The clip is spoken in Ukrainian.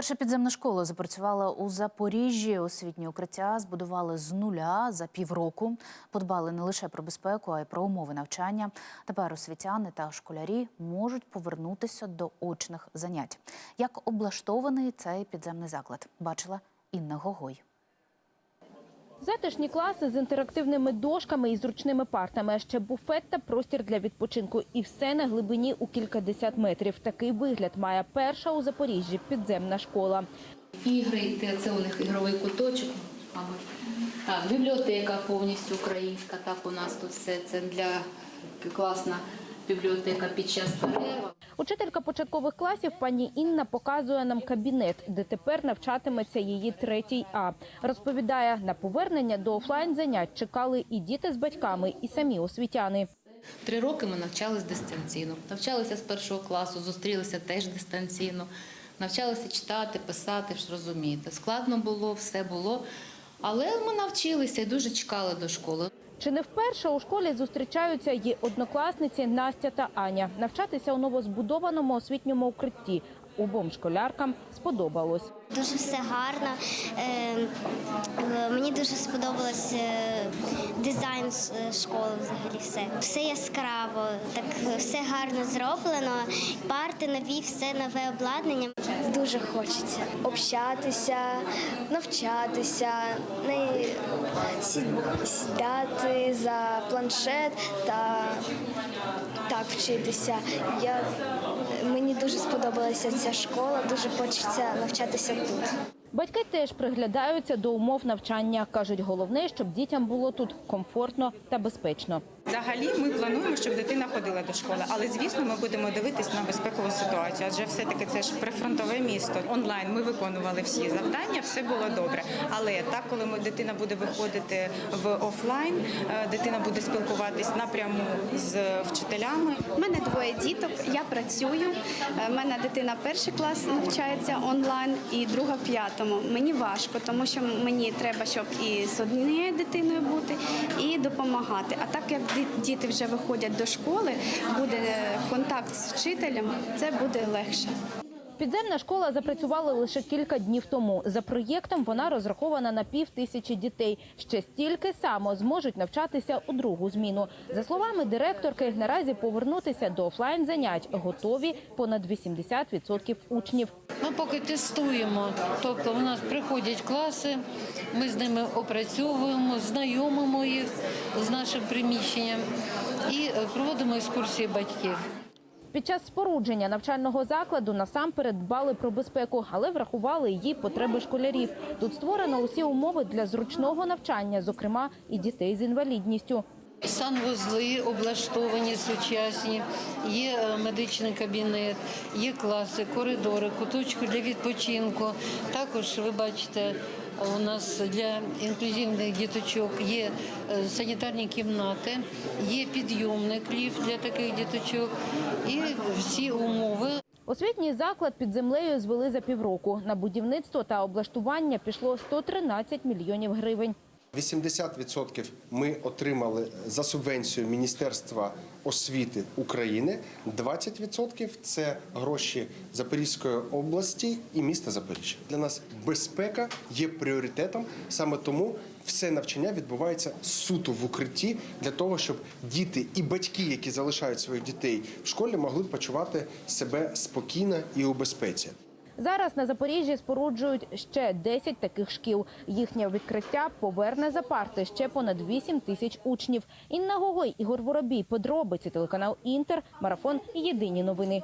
Перша підземна школа запрацювала у Запоріжжі. Освітні укриття збудували з нуля за півроку. Подбали не лише про безпеку, а й про умови навчання. Тепер освітяни та школярі можуть повернутися до очних занять. Як облаштований цей підземний заклад, бачила Інна Гогой. Затишні класи з інтерактивними дошками і зручними партами, ще буфет та простір для відпочинку. І все на глибині у кількадесят метрів. Такий вигляд має перша у Запоріжжі підземна школа. Ігри, це у них ігровий куточок. Так, бібліотека повністю українська. Так, у нас тут все це для класна бібліотека під час перерви. Учителька початкових класів пані Інна показує нам кабінет, де тепер навчатиметься її третій А. Розповідає, на повернення до офлайн занять чекали і діти з батьками, і самі освітяни. Три роки ми навчались дистанційно. Навчалися з першого класу, зустрілися теж дистанційно. Навчалися читати, писати, розумієте. Складно було, все було. Але ми навчилися і дуже чекали до школи. Чи не вперше у школі зустрічаються її однокласниці Настя та Аня. Навчатися у новозбудованому освітньому укритті обом школяркам сподобалось. Дуже все гарно. Е, е, Мені дуже сподобалось е, дизайн школи взагалі все. Все яскраво, так все гарно зроблено. Парти нові, все нове обладнання. Дуже хочеться общатися, навчатися, сідати за планшет та так вчитися. Я, мені дуже сподобалася ця школа, дуже хочеться навчатися тут. Батьки теж приглядаються до умов навчання. кажуть, головне, щоб дітям було тут комфортно та безпечно. Взагалі, ми плануємо, щоб дитина ходила до школи, але звісно, ми будемо дивитись на безпекову ситуацію. Адже все-таки це ж прифронтове місто. Онлайн ми виконували всі завдання, все було добре. Але так, коли ми дитина буде виходити в офлайн, е, дитина буде спілкуватись напряму з вчителями. У мене двоє діток, я працюю. У мене дитина перший клас навчається онлайн і друга в п'ятому. Мені важко, тому що мені треба, щоб і з однією дитиною бути, і допомагати. А так як діти вже виходять до школи, буде контакт з вчителем, це буде легше. Підземна школа запрацювала лише кілька днів тому. За проєктом вона розрахована на пів тисячі дітей. Ще стільки само зможуть навчатися у другу зміну. За словами директорки, наразі повернутися до офлайн занять готові понад 80% учнів. Ми поки тестуємо, тобто у нас приходять класи, ми з ними опрацьовуємо, знайомимо їх з нашим приміщенням і проводимо екскурсії батьків. Під час спорудження навчального закладу насамперед дбали про безпеку, але врахували її потреби школярів. Тут створено усі умови для зручного навчання, зокрема і дітей з інвалідністю. Санвузли облаштовані сучасні, є е, медичний кабінет, є класи, коридори, куточки для відпочинку. Також ви бачите, у нас для інклюзивних діточок є е, санітарні кімнати, є підйомник ліфт для таких діточок і всі умови Освітній заклад під землею звели за півроку. На будівництво та облаштування пішло 113 мільйонів гривень. 80% ми отримали за субвенцію Міністерства освіти України. 20% – це гроші Запорізької області і міста Запоріжжя. Для нас безпека є пріоритетом. Саме тому все навчання відбувається суто в укритті для того, щоб діти і батьки, які залишають своїх дітей в школі, могли почувати себе спокійно і у безпеці. Зараз на Запоріжжі споруджують ще 10 таких шкіл. Їхнє відкриття поверне за парти ще понад 8 тисяч учнів. Інна Гогой, Ігор Воробій, подробиці телеканал Інтер, марафон. Єдині новини.